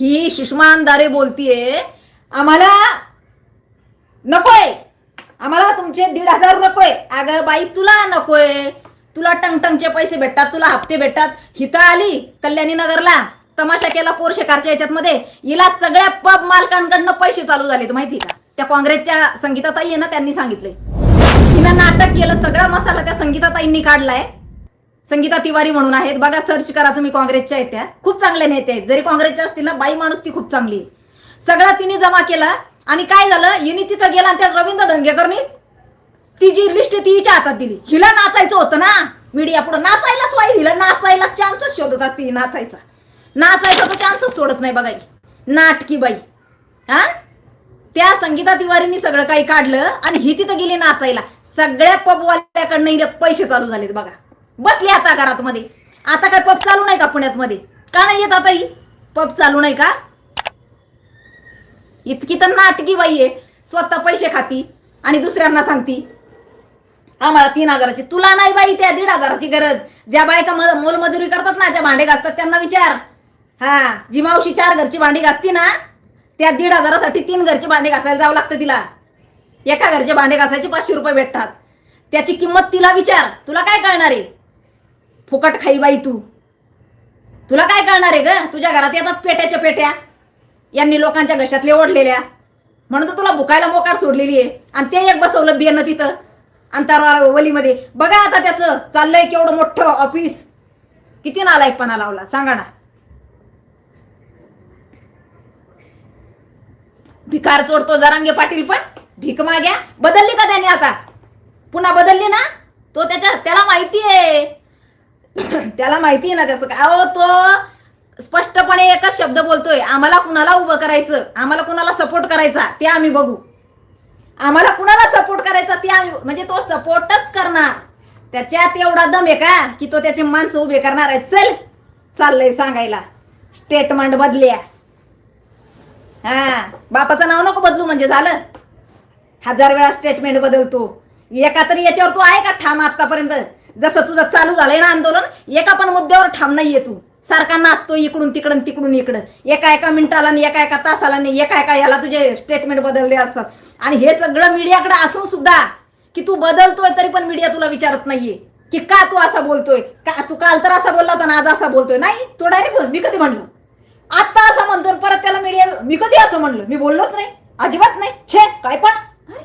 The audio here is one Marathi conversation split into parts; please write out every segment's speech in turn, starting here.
ही सुषमा अंधारे बोलतीये आम्हाला नकोय. आम्हाला तुमचे दीड हजार नकोय. अगं बाई तुला नकोय. तुला टंगटंगचे पैसे भेटतात तुला हप्ते भेटतात. हिथं आली कल्याणी नगरला तमाशा केला पोर शेकारच्या याच्यात मध्ये हिला सगळ्या पब मालकांकडनं पैसे चालू झालेत माहिती का? त्या काँग्रेसच्या संगीताताई आहे ना त्यांनी सांगितलंय. हिनं नाटक केलं सगळा मसाला त्या संगीताताईंनी काढलाय. संगीता तिवारी म्हणून आहेत. बघा सर्च करा तुम्ही काँग्रेसच्या आहेत त्या खूप चांगल्या नेते आहेत. जरी काँग्रेसच्या असतील ना बाई माणूस ती खूप चांगली सगळं सगळा तिने जमा केला आणि काय झालं? हिने तिथं गेला आणि त्यात रवींद्र धंगेकरनी ती जी लिस्ट ती हिच्या हातात दिली. हिला नाचायचं होतं ना. मीडिया पुढे नाचायलाच वाई. हिला नाचायला चान्सच शोधत असते नाचायचा. नाचायचा तर चान्सच सोडत नाही बघा नाटकी बाई. हा? त्या संगीता तिवारींनी सगळं काही काढलं आणि ही तिथं गेली नाचायला. सगळ्या पबवाल्याकडनं हिला पैसे चालू झालेत बघा. बसली आता घरात मध्ये आता काय पब चालू नाही का पुण्यात मध्ये का नाही येत आता ही? पब चालू नाही का? इतकी तर नाटकी बाई आहे. स्वतः पैसे खाती आणि दुसऱ्यांना सांगती. आम्हाला तीन हजाराची. तुला नाही बाई त्या दीड हजाराची गरज. ज्या बायका मोलमजुरी करतात ना ज्या भांडे घासतात त्यांना विचार. हा जी मावशी चार घरची भांडी घासती ना त्या दीड हजारासाठी तीन घरची भांडे घासायला जावं लागतं तिला. एका घरचे भांडे घासायचे पाचशे रुपये भेटतात. त्याची किंमत तिला विचार. तुला काय कळणार आहे? फुकट खाई बाई तू. तुला काय कळणार आहे ग? तुझ्या घरात येतात पेट्याच्या पेट्या. यांनी लोकांच्या घशातले ओढलेल्या. म्हणून तर तुला भुकायला मोकार सोडलेली आहे. आणि ते एक बसवलं बियाणं तिथं. अंतरवलीमध्ये बघा आता त्याचं. चाललंय केवढं मोठं ऑफिस किती नालायकपणा लावला. सांगा ना. भिकार चोडतो जरांगे पाटील पण. भीक माग्या. बदलली का त्याने आता? पुन्हा बदलली ना? तो त्याच्या त्याला माहिती आहे. त्याला माहिती आहे ना त्याचं काय? अहो तो स्पष्टपणे एकच शब्द बोलतोय. आम्हाला कुणाला उभं करायचं? आम्हाला कुणाला सपोर्ट करायचा? ते आम्ही बघू. आम्हाला कुणाला सपोर्ट करायचा ते आम्ही म्हणजे तो सपोर्टच करणार. त्याच्यात एवढा दम आहे का? की तो त्याचे माणसं उभे करणार आहे चल चाललंय सांगायला. स्टेटमेंट बदल्या. हा बापाचं नाव नको बदलू म्हणजे झालं. हजार वेळा स्टेटमेंट बदलतो. एका तरी याच्यावर तू आहे का? ठाम आतापर्यंत. जसं तुझं चालू झालंय ना आंदोलन एका पण मुद्द्यावर ठाम नाहीये तू. सारखा नाचतो इकडून तिकडून तिकडून इकडं. एका एका मिनिटाला आणि एका एका तासाला नाही एका एका याला तुझे स्टेटमेंट बदलले असतात आणि हे सगळं मीडियाकडे असून सुद्धा की तू बदलतोय तरी पण मीडिया तुला विचारत नाहीये. की का तू असा बोलतोय? का तू काल तर असा बोलला होता ना आज असा बोलतोय? नाही तो डायरेक्ट मी कधी म्हणलो? आता असं म्हणतो परत त्याला मीडिया मी कधी असं म्हणलं? मी बोललोच नाही. अजिबात नाही. छे काय पण. अरे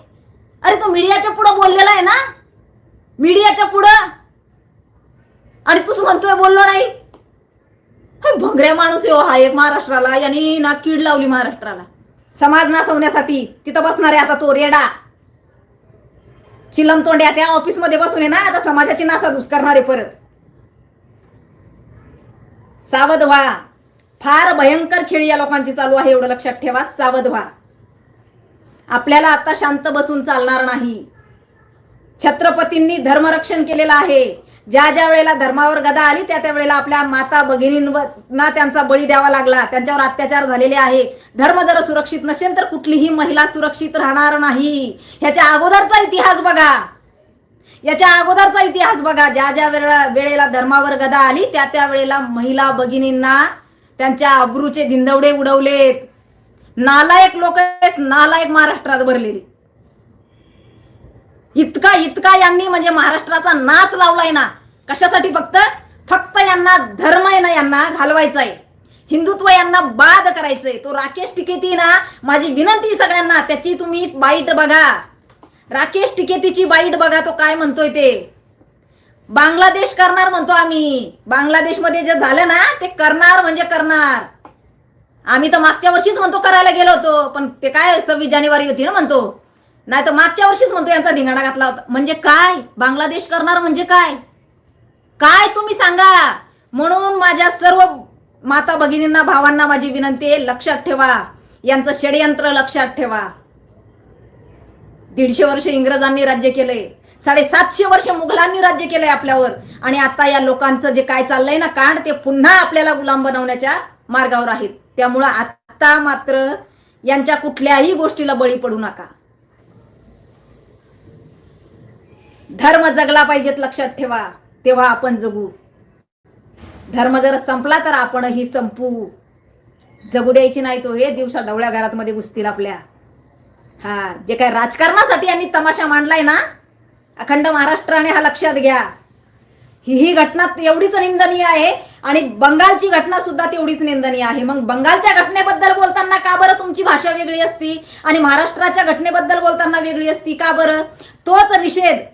अरे तू मीडियाच्या पुढं बोललेला आहे ना? मीडियाच्या पुढं आणि तूच म्हणतोय बोललो नाही. भंगऱ्या माणूस हो हा एक महाराष्ट्राला. यांनी ना कीड लावली महाराष्ट्राला. समाज नासवण्यासाठी तिथं बसणारे आता तो रेडा. चिलम तोंड्या त्या ऑफिसमध्ये बसून आहे ना आता समाजाची नासाधूस करणारे परत. सावध व्हा फार भयंकर खेळी या लोकांची चालू आहे एवढं लक्षात ठेवा सावध व्हा आपल्याला आता शांत बसून चालणार नाही. छत्रपतींनी धर्मरक्षण केलेलं आहे. ज्या ज्या वेळेला धर्मावर गदा आली त्या त्या वेळेला आपल्या माता भगिनींना त्यांचा बळी द्यावा लागला. त्यांच्यावर अत्याचार झालेले आहे. धर्म जर सुरक्षित नसेल तर कुठलीही महिला सुरक्षित राहणार नाही. ह्याच्या अगोदरचा इतिहास बघा. याच्या अगोदरचा इतिहास बघा. ज्या ज्या वेळेला वेळेला धर्मावर गदा आली त्या त्या वेळेला महिला भगिनींना त्यांच्या अब्रूचे धिंदवडे उडवलेत. नालायक लोक आहेत. नालायक महाराष्ट्रात भरलेली. इतका इतका यांनी म्हणजे महाराष्ट्राचा नाच लावलाय ना कशासाठी फक्त? फक्त यांना धर्म आहे ना यांना घालवायचा आहे हिंदुत्व यांना बाद करायचंय. तो राकेश टिकेती ना माझी विनंती सगळ्यांना त्याची तुम्ही बाईट बघा. राकेश टिकेतीची बाईट बघा तो काय म्हणतोय ते. बांगलादेश करणार म्हणतो आम्ही. बांगलादेशमध्ये जे झालं ना ते करणार म्हणजे करणार. आम्ही तर मागच्या वर्षीच म्हणतो करायला गेलो होतो पण ते काय सव्वीस जानेवारी होती ना म्हणतो. नाही तर मागच्या वर्षीच म्हणतो यांचा धिंगाणा घातला होता. म्हणजे काय? बांगलादेश करणार म्हणजे काय? काय तुम्ही सांगा? म्हणून माझ्या सर्व माता भगिनींना भावांना माझी विनंती आहे लक्षात ठेवा. यांचं षडयंत्र लक्षात ठेवा. दीडशे वर्ष इंग्रजांनी राज्य केलंय. साडेसातशे वर्ष मुघलांनी राज्य केलंय आपल्यावर. आणि आता या लोकांचं जे काय चाललंय ना कांड ते पुन्हा आपल्याला गुलाम बनवण्याच्या मार्गावर आहेत. त्यामुळं आता मात्र यांच्या कुठल्याही गोष्टीला बळी पडू नका. धर्म जगला पाहिजेत लक्षात ठेवा तेव्हा आपण जगू. धर्म जर संपला तर आपणही संपू. जगू द्यायची नाही तो हे दिवसा डवळ्या घरात मध्ये घुसतील आपल्या. हा जे काय राजकारणासाठी यांनी तमाशा मांडलाय ना अखंड महाराष्ट्राने हा लक्षात घ्या. ही ही घटना एवढीच निंदनीय आहे आणि बंगालची घटना सुद्धा तेवढीच निंदनीय आहे. मग बंगालच्या घटनेबद्दल बोलताना का बरं तुमची भाषा वेगळी असती आणि महाराष्ट्राच्या घटनेबद्दल बोलताना वेगळी असती? का बरं? तोच निषेध.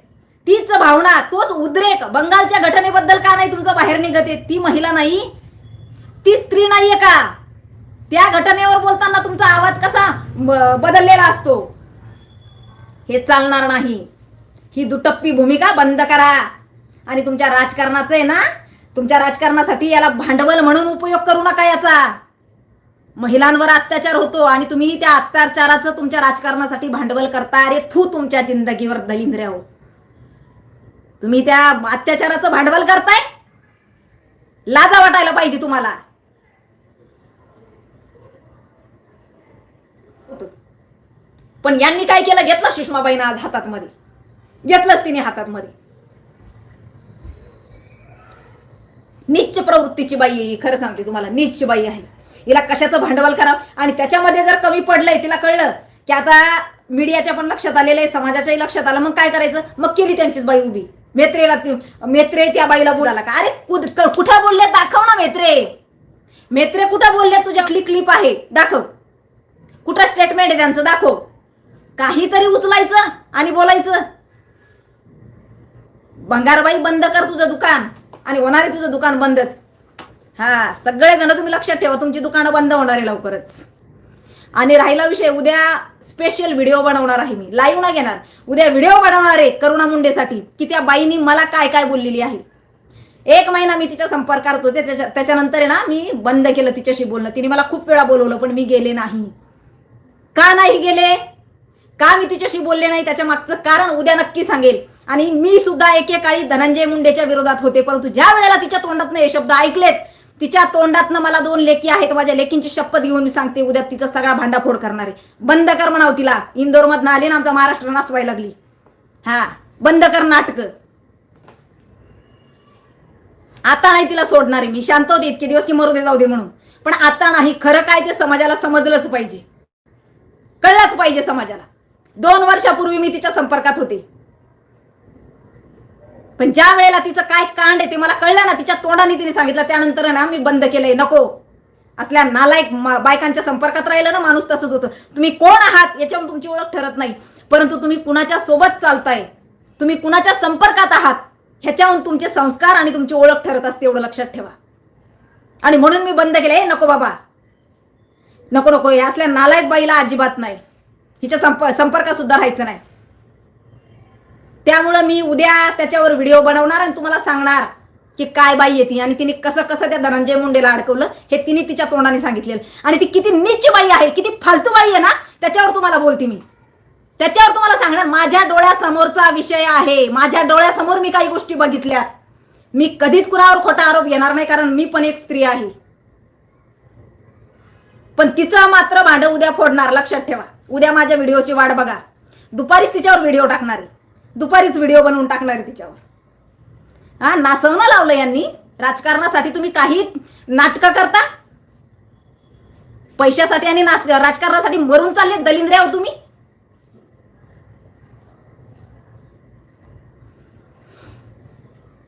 तीच भावना तोच उद्रेक. बंगालच्या घटनेबद्दल का नाही तुमचं बाहेर निघत आहे? ती महिला नाही. ती स्त्री नाहीये का? त्या घटनेवर बोलताना तुमचा आवाज कसा बदललेला असतो? हे चालणार नाही. ही दुटप्पी भूमिका बंद करा. आणि तुमच्या राजकारणाचं आहे ना तुमच्या राजकारणासाठी याला भांडवल म्हणून उपयोग करू नका याचा. महिलांवर अत्याचार होतो आणि तुम्ही त्या अत्याचाराचं तुमच्या राजकारणासाठी भांडवल करता. अरे थू तुमच्या जिंदगीवर दलिंद्र्या हो तुम्ही त्या अत्याचाराचं भांडवल करताय? लाजा वाटायला पाहिजे तुम्हाला. पण यांनी काय केलं? घेतलं सुषमाबाईनं आज हातात मध्ये घेतलंच तिने हातात मध्ये नीच प्रवृत्तीची बाई आहे ही, खरं सांगते तुम्हाला. नीच बाई आहे. हिला कशाचं भांडवल करावं? आणि त्याच्यामध्ये जर कमी पडलंय तिला कळलं की आता मीडियाच्या पण लक्षात आलेलं आहे समाजाच्याही लक्षात आलं मग काय करायचं? मग केली त्यांचीच बाई उभी. मेत्रेला मेत्रे त्या बाईला बोलायला का? अरे कुठं बोलले? दाखव ना मेत्रे. मेत्रे कुठं बोलले? तुझ्या क्लिप आहे. दाखव. कुठं स्टेटमेंट आहे त्यांचं? दाखव. काहीतरी उचलायचं आणि बोलायचं. भंगारबाई बंद कर तुझं दुकान. आणि होणार आहे तुझं दुकान बंदच. हा सगळे जण तुम्ही लक्षात ठेवा. तुमची दुकानं बंद होणार आहे लवकरच. आणि राहिला विषय उद्या स्पेशल व्हिडिओ बनवणार आहे मी. लाईव्ह ना घेणार. उद्या व्हिडिओ बनवणार आहे करुणा मुंडेसाठी की त्या बाईनी मला काय काय बोललेली आहे. एक महिना मी तिच्या संपर्कात होते त्याच्या त्याच्यानंतर आहे ना मी बंद केलं तिच्याशी बोलणं. तिने मला खूप वेळा बोलवलं पण मी गेले नाही. का नाही गेले? का मी तिच्याशी बोलले नाही? त्याच्या मागचं कारण उद्या नक्की सांगेल. आणि मी सुद्धा एकेकाळी धनंजय मुंडेच्या विरोधात होते परंतु ज्या वेळेला तिच्या तोंडातनं हे शब्द ऐकलेत तिच्या तोंडातनं मला दोन लेकी आहेत माझ्या लेकींची शपथ घेऊन मी सांगते उद्या तिचा सगळा भांडाफोड करणार आहे. बंद कर म्हणाव तिला. इंदोर मधनं आली ना आमचा महाराष्ट्र नाचवायला लागली. हा बंद कर नाटक. आता नाही तिला सोडणार आहे मी. शांत होते इतके दिवस की मरू दे जाऊ दे म्हणून. पण आता नाही खरं काय ते समाजाला समजलंच पाहिजे. कळलंच पाहिजे समाजाला. दोन वर्षापूर्वी मी तिच्या संपर्कात होते. पण ज्या वेळेला तिचं काय कांड आहे ते मला कळलं ना तिच्या तोंडाने तिने सांगितलं त्यानंतर ना मी बंद केलंय नको. असल्या नालायक बायकांच्या संपर्कात राहिलं ना माणूस तसंच होतं. तुम्ही कोण आहात याच्यावर तुमची ओळख ठरत नाही. परंतु तुम्ही कुणाच्या सोबत चालताय तुम्ही कुणाच्या संपर्कात आहात ह्याच्याहून तुमचे संस्कार आणि तुमची ओळख ठरत असते एवढं लक्षात ठेवा. आणि म्हणून मी बंद केलंय नको बाबा. नको नको हे असल्या नालायक बाईला अजिबात नाही. हिच्या संप संपर्कात सुद्धा राहायचं नाही. त्यामुळं मी उद्या त्याच्यावर व्हिडिओ बनवणार आणि तुम्हाला सांगणार की काय बाई येते आणि तिने कसं कसं त्या धनंजय मुंडेला अडकवलं हे तिने तिच्या तोंडाने सांगितलेलं. आणि ती किती नीच बाई आहे किती फालतू बाई आहे ना त्याच्यावर तुम्हाला बोलते मी. त्याच्यावर तुम्हाला सांगणार माझ्या डोळ्यासमोरचा विषय आहे. माझ्या डोळ्यासमोर मी काही गोष्टी बघितल्या. मी कधीच कुणावर खोटा आरोप येणार नाही कारण मी पण एक स्त्री आहे. पण तिचं मात्र भांड उद्या फोडणार लक्षात ठेवा. उद्या माझ्या व्हिडिओची वाट बघा. दुपारीच तिच्यावर व्हिडिओ टाकणार आहे. दुपारीच व्हिडिओ बनवून टाकणार आहे तिच्यावर. हा नासवणं लावलं यांनी. राजकारणासाठी तुम्ही काही नाटकं करता? पैशासाठी आणि नाच राजकारणासाठी मरून चालले दलिंद्र्या तुम्ही?